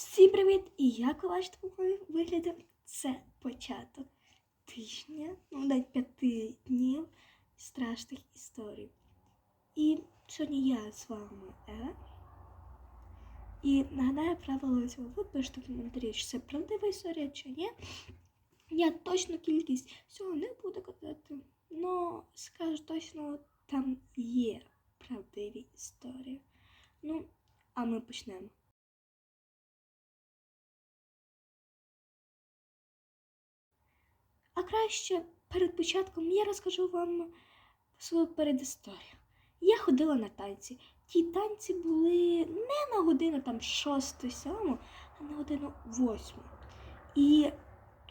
Всім привіт! І як ви бачите по це початок тижня, ну навіть п'яти днів страшних історій. І сьогодні я з вами Ева. І нагадаю правила цього ви пишете в коментарі, чи це правдива історія, чи ні. Я точну кількість всього не буду казати, але скажу точно, там є правдиві історії. Ну, а ми почнемо. А краще перед початком я розкажу вам свою передісторію. Я ходила на танці. Ті танці були не на годину там 6-7, а на годину 8. І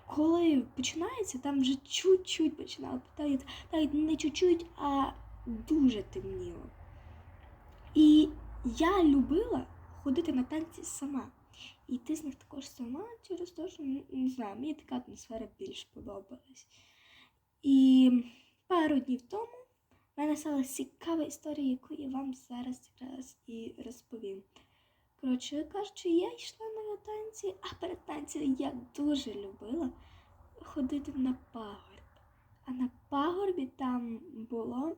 коли починається, там вже чуть-чуть починало навіть, навіть не чуть-чуть, а дуже темніло. І я любила ходити на танці сама. І ти з них також сама через те, що ну, не знаю, мені така атмосфера більш подобалась. І пару днів тому в мене стала цікава історія, яку я вам зараз якраз і розповім. Коротше кажучи, я йшла на танці, а перед танцем я дуже любила ходити на пагорб. А на пагорбі там було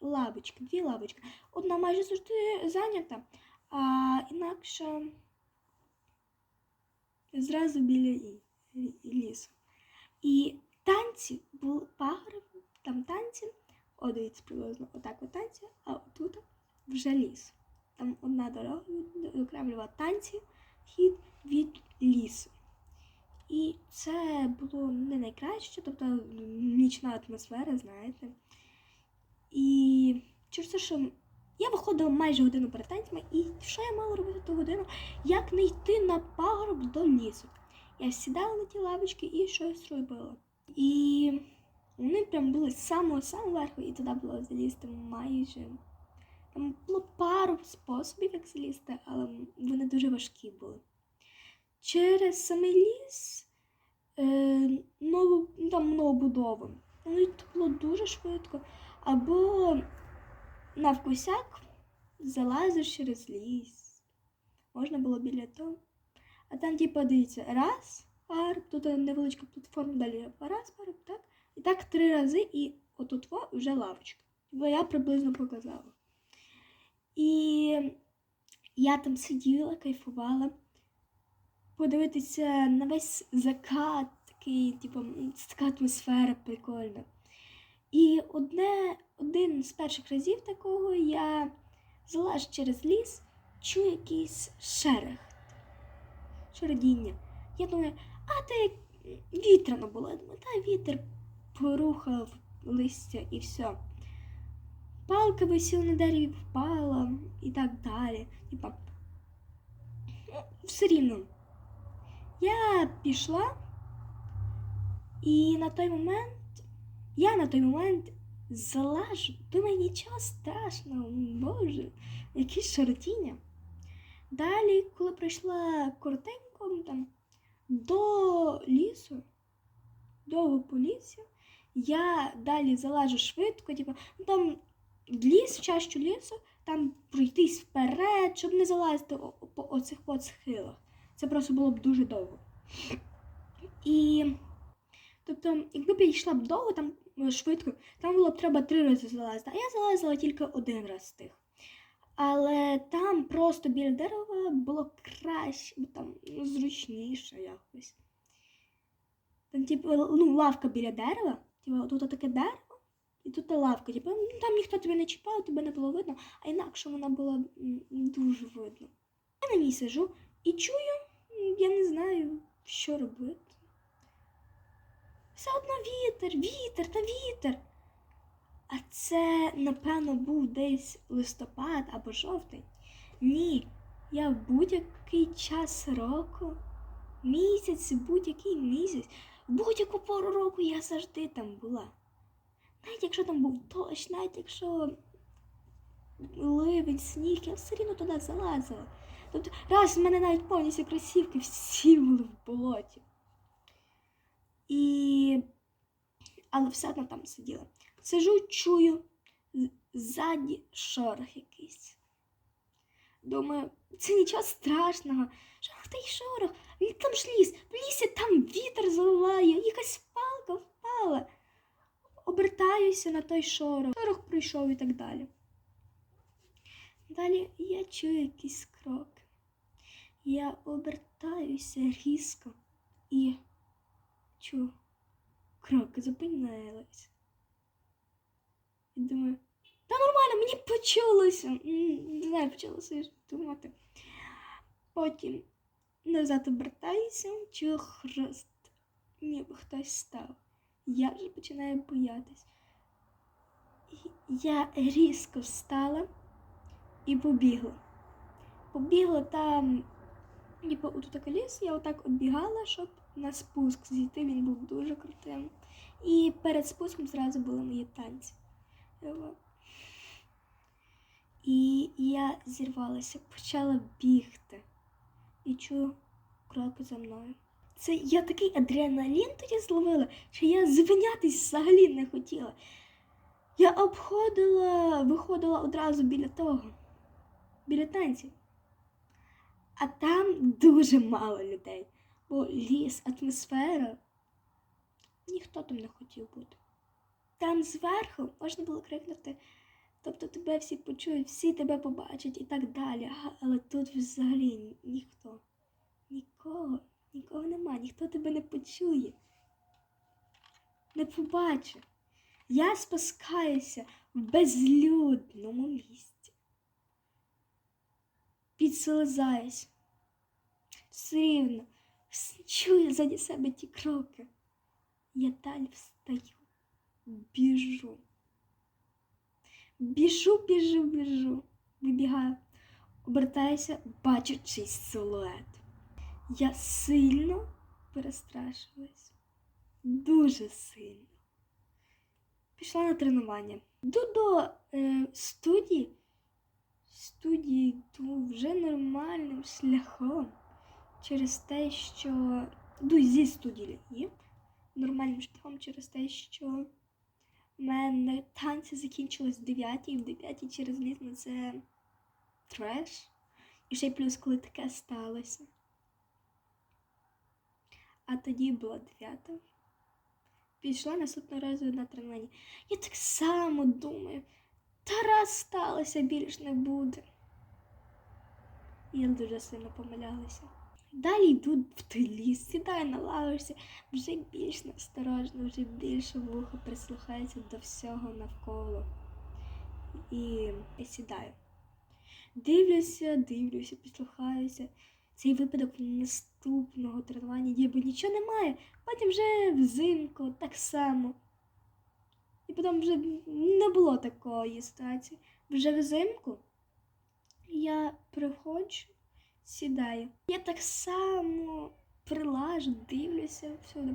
лавочки, дві лавочки. Одна майже завжди зайнята, а інакша зразу біля лісу. І танці були пагорб, там танці, о, дивіться, приблизно отак от танці, а тут вже ліс. Там одна дорога відокремлювала танці, хід від лісу. І це було не найкраще, тобто нічна атмосфера, знаєте. І через те, що я виходила майже годину перед танцями, і що я мала робити ту годину? Як не йти на пагорб до лісу? Я сідала на ті лавочки і щось робила. І вони прям були з самого самого верху, і туди було залізти майже. Там було пару способів, як залізти, але вони дуже важкі були. Через самий ліс е, нову, ну, там новобудови. Ну, і було дуже швидко. Або навкусяк залазиш через ліс. Можна було біля того. А там, типу, дивіться, раз, парк, тут невеличка платформа, далі раз, парк, так. І так три рази, і отут вже лавочка. Бо я приблизно показала. І я там сиділа, кайфувала. Подивитися на весь закат, такий, типу, така атмосфера прикольна. І одне, один з перших разів такого я залазь через ліс, чую якийсь шерех, шародіння. Я думаю, а те вітряно було. Я думаю, та вітер порухав листя і все. Палка висіла на дереві, впала і так далі. Типа, все рівно. Я пішла, і на той момент я на той момент залажу. Думаю, нічого страшного, боже, якісь шаротіння. Далі, коли прийшла коротенько там, до лісу, довго по лісі, я далі залажу швидко, типу, ну, там ліс, в чащу лісу, там пройтись вперед, щоб не залазити по оцих от схилах. Це просто було б дуже довго. І Тобто, якби я йшла б довго, там е, швидко, там було б треба три рази залазити, а я залазила тільки один раз з тих. Але там просто біля дерева було краще, бо там ну, зручніше якось. Там, типу, ну, лавка біля дерева, типу, тут таке дерево, і тут лавка. Типу, ну, там ніхто тебе не чіпав, тебе не було видно, а інакше вона була дуже видно. Я на ній сижу і чую, я не знаю, що робити. Все одно вітер, вітер та вітер. А це, напевно, був десь листопад або жовтень. Ні, я в будь-який час року, місяць, будь-який місяць, будь-яку пору року я завжди там була. Навіть якщо там був дощ, навіть якщо ливень, сніг, я все рівно туди залазила. Тобто, раз в мене навіть повністю кросівки всі були в болоті. І... Але все одно там сиділа. Сижу, чую ззаді шорох якийсь. Думаю, це нічого страшного. Шорох, Лі- там ж ліс, в лісі там вітер завиває, якась палка впала. Обертаюся на той шорох, шорох пройшов і так далі. Далі я чую якісь кроки. Я обертаюся різко і чую, кроки зупинились. І думаю, та нормально, мені почулося. Не знаю, почала собі думати. Потім назад обертаюся, чую хруст, ніби хтось став. Я вже починаю боятись. Я різко встала і побігла. Побігла там, ніби тут такий ліс, я отак оббігала, щоб на спуск зійти, він був дуже крутим. І перед спуском зразу були мої танці. І я зірвалася, почала бігти. І чую кроки за мною. Це я такий адреналін тоді зловила, що я зупинятись взагалі не хотіла. Я обходила, виходила одразу біля того, біля танців. А там дуже мало людей, бо ліс, атмосфера. Ніхто там не хотів бути. Там зверху можна було крикнути, тобто тебе всі почують, всі тебе побачать і так далі. Але тут взагалі ніхто. Нікого, нікого нема, ніхто тебе не почує. Не побачить. Я спускаюся в безлюдному місці. Підслизаюсь. Все рівно чую заді себе ті кроки. Я далі встаю, біжу. Біжу, біжу, біжу. Вибігаю, обертаюся, бачу чийсь силует. Я сильно перестрашилась. Дуже сильно. Пішла на тренування. Йду до е, студії. Студії йду вже нормальним шляхом. Через те, що йду зі студії нормальним шляхом через те, що в мене танці закінчились в 9 і в 9 через ліс на це треш. І ще й плюс, коли таке сталося. А тоді було 9. Пішла наступного разу на тренування. Я так само думаю, та раз сталося, більш не буде. І я дуже сильно помилялася. Далі йду в той ліс, сідаю на лавочці, вже більш насторожно, вже більше вухо прислухається до всього навколо. І сідаю. Дивлюся, дивлюся, підслухаюся. Цей випадок наступного тренування, ніби нічого немає. Потім вже взимку так само. І потім вже не було такої ситуації. Вже взимку я приходжу, сідаю. Я так само прилажу, дивлюся всюди.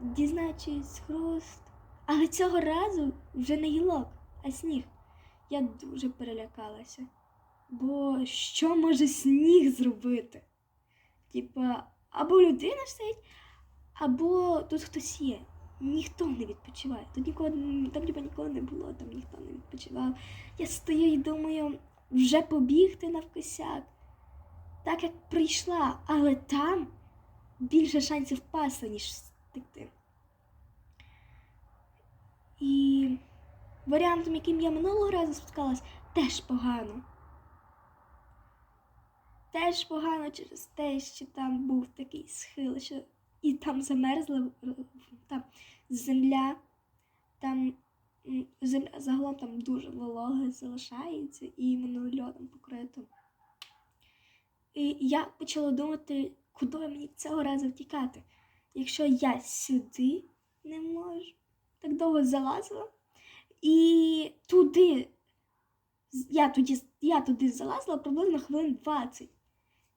Дізнаючись хруст. Але цього разу вже не гілок, а сніг. Я дуже перелякалася. Бо що може сніг зробити? Типа, або людина стоїть, або тут хтось є. Ніхто не відпочиває. Тут нікого, там ніби нікого не було, там ніхто не відпочивав. Я стою і думаю, вже побігти навкосяк. Так як прийшла, але там більше шансів впасти, ніж втекти. І варіантом, яким я минулого разу спускалась, теж погано. Теж погано через те, що там був такий схил, що і там замерзла там земля, там земля загалом там дуже волога залишається і воно льодом покрито. І я почала думати, куди мені цього разу втікати. Якщо я сюди не можу, так довго залазила, і туди, я, тоді, я туди залазила приблизно хвилин 20,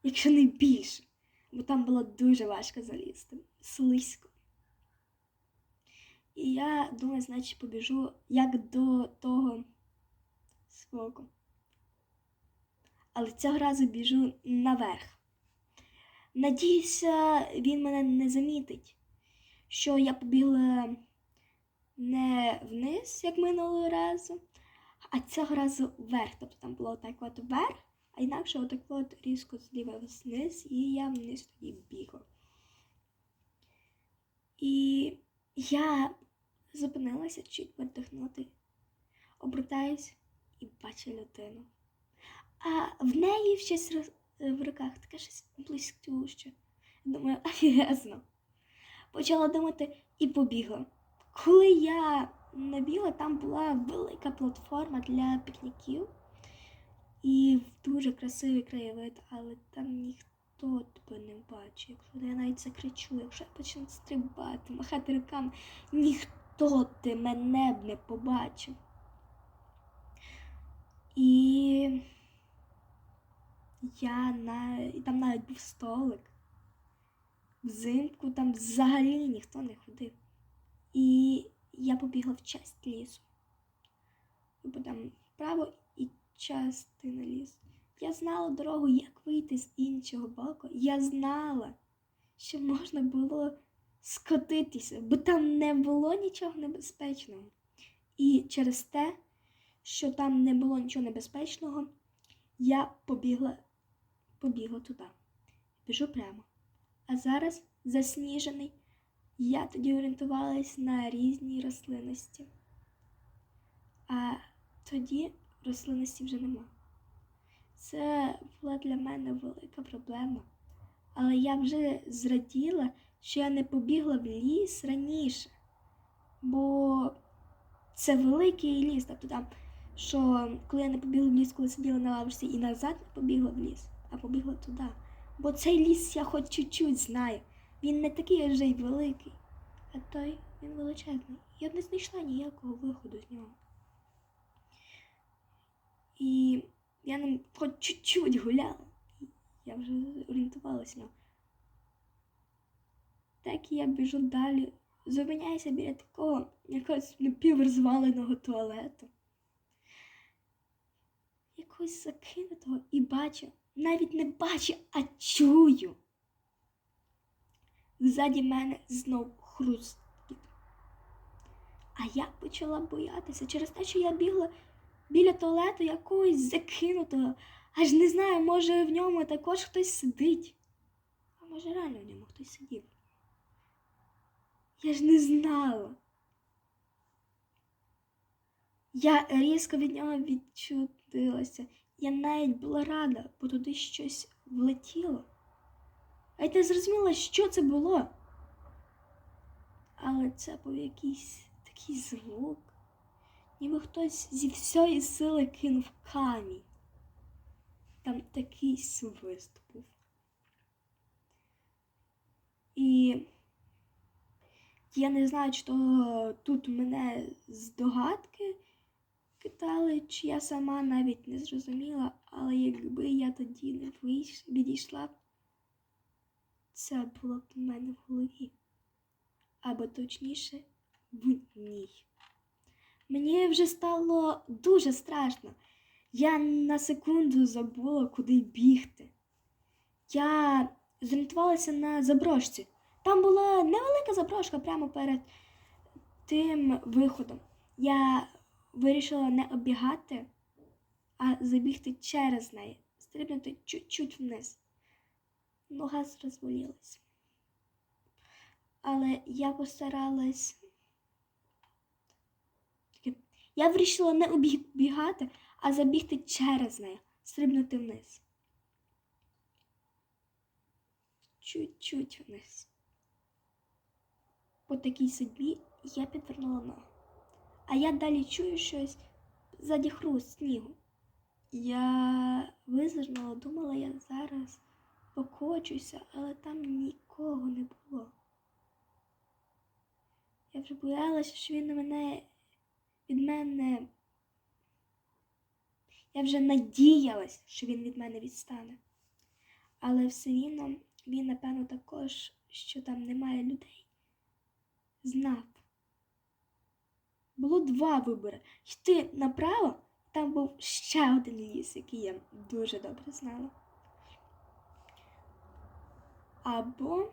якщо не більше, бо там було дуже важко залізти, слизько. І я думаю, значить, побіжу як до того свого. Але цього разу біжу наверх. Надіюся, він мене не замітить, що я побігла не вниз, як минулого разу, а цього разу вверх. Тобто там було так от вверх, А інакше отак от різко зліва вниз, і я вниз тоді бігла. І я зупинилася чуть передихнути, обертаюсь і бачу людину. А в неї щось роз- в руках таке щось близькуще. Думаю, офігезно. Почала думати і побігла. Коли я набігла, там була велика платформа для пікніків і дуже красивий краєвид, але там ніхто тебе не бачить. Якщо я навіть закричу, якщо я почну стрибати, махати руками, ніхто ти мене б не побачив. І я на... там навіть був столик. Взимку там взагалі ніхто не ходив. І я побігла в часть лісу. Тобто там вправо і частина лісу. Я знала дорогу, як вийти з іншого боку. Я знала, що можна було скотитися, бо там не було нічого небезпечного. І через те, що там не було нічого небезпечного, я побігла, побігла туди. Біжу прямо. А зараз засніжений. Я тоді орієнтувалась на різні рослинності. А тоді рослинності вже нема. Це була для мене велика проблема. Але я вже зраділа, що я не побігла в ліс раніше. Бо це великий ліс. Тобто там, що коли я не побігла в ліс, коли сиділа на лавочці і назад не побігла в ліс, а побігла туди. Бо цей ліс я хоч чуть-чуть знаю. Він не такий вже й великий, а той він величезний. Я б не знайшла ніякого виходу з нього. І я ним хоч чуть-чуть гуляла. Я вже орієнтувалася. Так і я біжу далі. Зупиняюся біля такого якогось напіврозваленого туалету. Якогось закинутого і бачу, навіть не бачу, а чую. Ззаді мене знов хрусткіт. А я почала боятися через те, що я бігла біля туалету якогось закинутого. Аж не знаю, може в ньому також хтось сидить. А може реально в ньому хтось сидів. Я ж не знала. Я різко від нього відчутилася. Я навіть була рада, бо туди щось влетіло. А я не зрозуміла, що це було. Але це був якийсь такий звук, ніби хтось зі всієї сили кинув камінь. Там такий свист був. І я не знаю, чи то тут мене здогадки китали, чи я сама навіть не зрозуміла, але якби я тоді не відійшла, це було б в мене в голові. Або точніше, в ній. Мені вже стало дуже страшно. Я на секунду забула, куди бігти. Я зорієнтувалася на заброшці. Там була невелика заброшка прямо перед тим виходом. Я вирішила не оббігати, а забігти через неї, стрибнути чуть-чуть вниз. Нога розвалилась. Але я постаралась. Я вирішила не обігати, а забігти через неї, стрибнути вниз. Чуть-чуть вниз. По такій судьбі я підвернула ногу. А я далі чую щось ззаді хруст снігу. Я визирнула, думала, я зараз покочуся, але там нікого не було. Я вже боялася, що він мене від мене. Я вже надіялась, що він від мене відстане. Але все рівно він, напевно, також, що там немає людей, знав. Було два вибори. Йти направо, там був ще один ліс, який я дуже добре знала. Або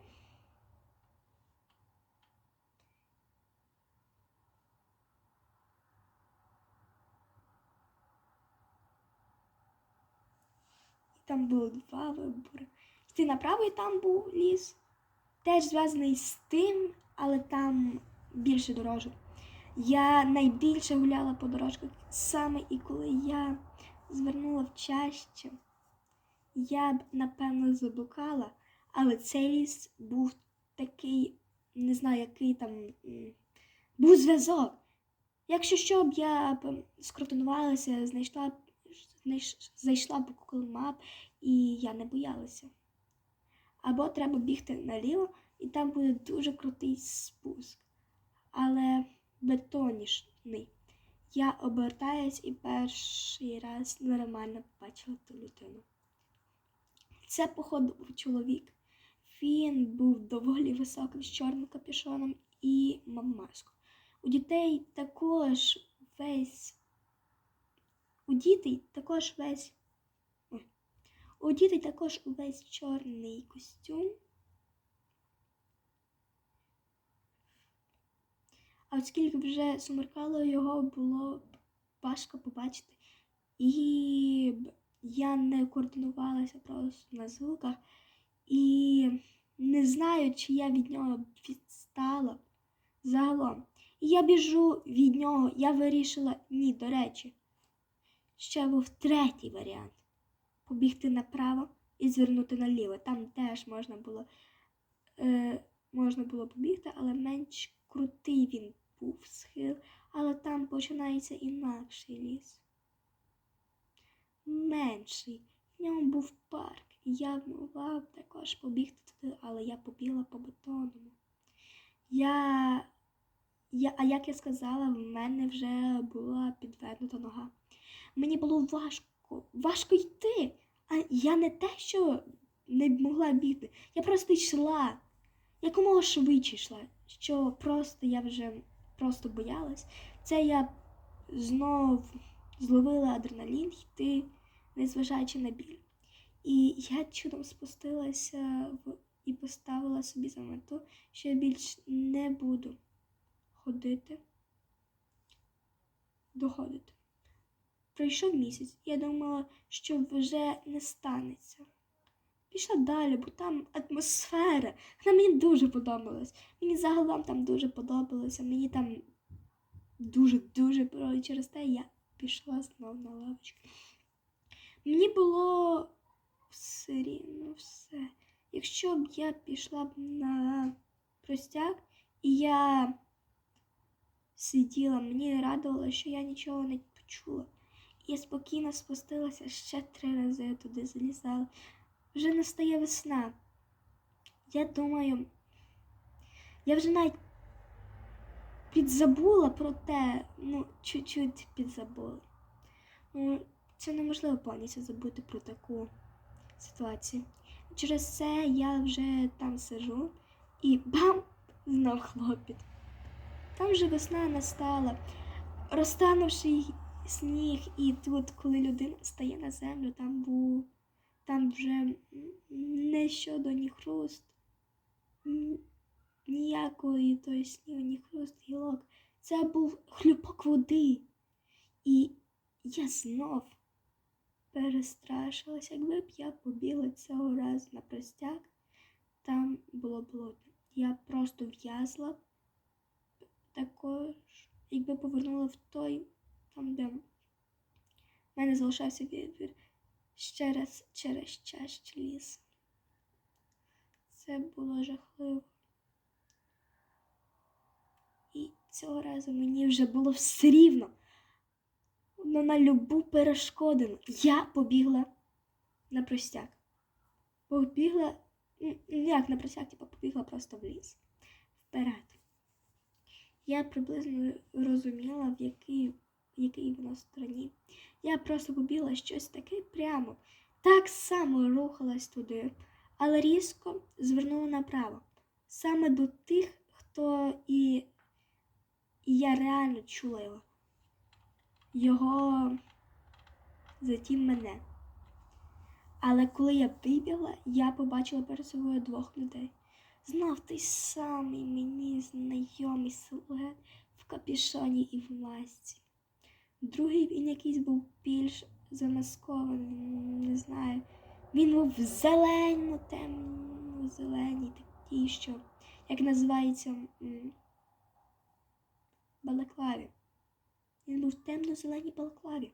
там було два вибори. Йти направо і там був ліс. Теж зв'язаний з тим, але там більше дорожок. Я найбільше гуляла по дорожках саме і коли я звернула в чаще, я б напевно заблукала, але цей ліс був такий, не знаю, який там був зв'язок. Якщо що б я б скоординувалася, знайшла б зайшла б Google Map і я не боялася. Або треба бігти наліво, і там буде дуже крутий спуск, але бетонішний. Я обертаюсь і перший раз нормально побачила ту людину. Це, походу, був чоловік. Він був доволі високим з чорним капюшоном і мав маску. У дітей також весь. У дітей також весь. У дітей також увесь чорний костюм. А оскільки вже сумеркало, його було важко побачити. І я не координувалася просто на звуках. І не знаю, чи я від нього відстала загалом. І я біжу від нього, я вирішила ні, до речі. Ще був третій варіант побігти направо і звернути наліво. Там теж можна було, е, можна було побігти, але менш крутий він був схил, але там починається інакший ліс. Менший. В ньому був парк. Я могла б також побігти туди, але я побігла по бетонному. Я, я, а як я сказала, в мене вже була підвернута нога. Мені було важко, важко йти. А я не те, що не могла бігти. Я просто йшла. Якомога швидше йшла, що просто я вже просто боялась. Це я знов зловила адреналін йти, незважаючи на біль. І я чудом спустилася в і поставила собі за мету, що я більш не буду ходити, доходити. Пройшов місяць, я думала, що вже не станеться. Пішла далі, бо там атмосфера. Вона мені дуже подобалась. Мені загалом там дуже подобалося. Мені там дуже-дуже подобалося. Через те я пішла знову на лавочку. Мені було все рівно все. Якщо б я пішла б на простяк, і я сиділа, мені радувало, що я нічого не почула. І я спокійно спустилася ще три рази туди залізала. Вже настає весна. Я думаю, я вже навіть підзабула про те, ну, чуть-чуть підзабула. Ну, це неможливо повністю забути про таку ситуацію. Через це я вже там сижу і бам! Знов хлопіт. Там вже весна настала, розтанувши сніг, і тут, коли людина стає на землю, там був там вже не щодо ні хруст, ніякої той снігу, ні хруст гілок. Це був хлюпок води. І я знов перестрашилася, якби б я побігла цього разу на простяк, там було болото. Я просто в'язла б також, якби повернула в той, там, де в мене залишався відвір, ще раз через чащ ліс. Це було жахливо. І цього разу мені вже було все рівно. Ну, на любу перешкодину. Я побігла на простяк. Побігла, як на простяк, типу, побігла просто в ліс. Вперед. Я приблизно розуміла, в якій, в вона стороні. Я просто побігла щось таке прямо. Так само рухалась туди, але різко звернула направо. Саме до тих, хто і, і я реально чула його. Його затім мене. Але коли я вибігла, я побачила перед собою двох людей. Знов той самий мені знайомий силует в капюшоні і в масці. Другий він якийсь був більш замаскований, не знаю. Він був зелено, темно, зелений, такий, що, як називається, балаклаві. Він був в темно-зеленій балаклаві.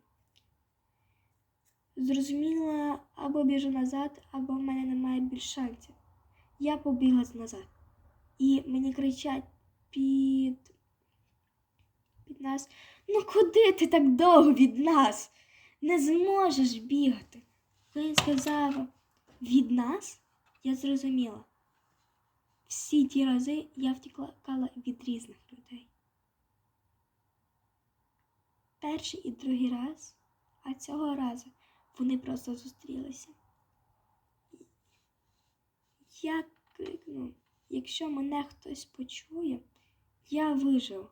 Зрозуміла, або біжу назад, або в мене немає більш шансів. Я побігла назад. І мені кричать під. під нас. Ну куди ти так довго від нас? Не зможеш бігати. Коли він сказав від нас, я зрозуміла. Всі ті рази я втікала від різних людей. Перший і другий раз, а цього разу вони просто зустрілися. Я крикну, якщо мене хтось почує, я виживу.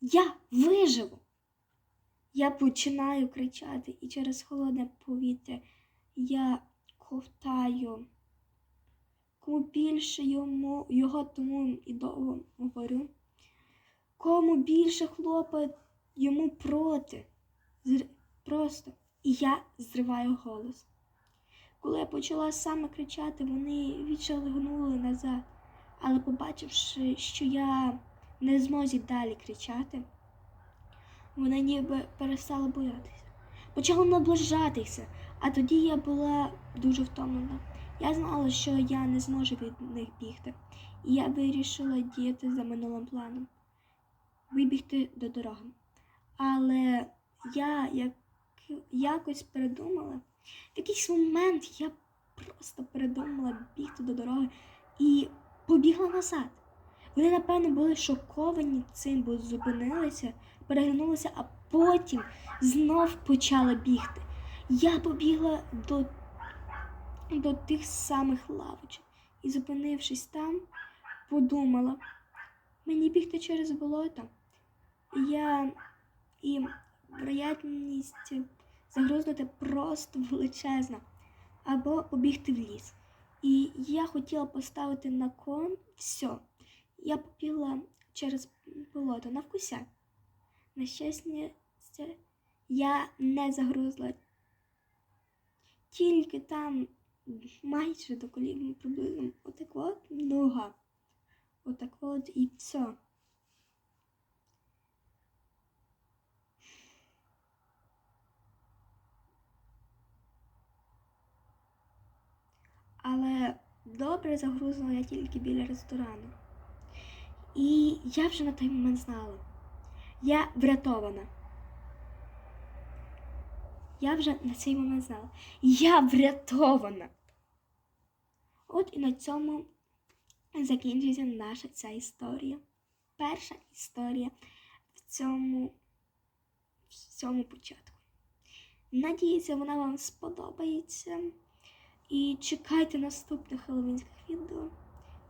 Я виживу. Я починаю кричати, і через холодне повітря я ковтаю. Кому більше йому, його тому і довго говорю. Кому більше хлопа йому проти. Зр... Просто. І я зриваю голос. Коли я почала саме кричати, вони відшагнули назад, але побачивши, що я не змозі далі кричати, вони ніби перестали боятися. Почали наближатися, а тоді я була дуже втомлена. Я знала, що я не зможу від них бігти, і я вирішила діяти за минулим планом вибігти до дороги. Але я як, якось передумала. В якийсь момент я просто передумала бігти до дороги і побігла назад. Вони, напевно, були шоковані цим, бо зупинилися, переглянулися, а потім знов почали бігти. Я побігла до, до тих самих лавочок і, зупинившись там, подумала, мені бігти через болото. Я і вероятність загрузнути просто величезна, або побігти в ліс. І я хотіла поставити на кон все. Я побігла через болото навкуся. На щастя, я не загрузла. Тільки там майже до колін приблизно отак от нога. Отак от і все. Але добре загрузила я тільки біля ресторану. І я вже на той момент знала. Я врятована. Я вже на цей момент знала. Я врятована. От і на цьому закінчується наша ця історія. Перша історія в цьому, в цьому початку. Надіюся, вона вам сподобається. І чекайте наступних хеллоуінських відео.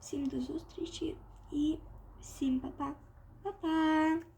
Всім до зустрічі і всім па-па. Па-па!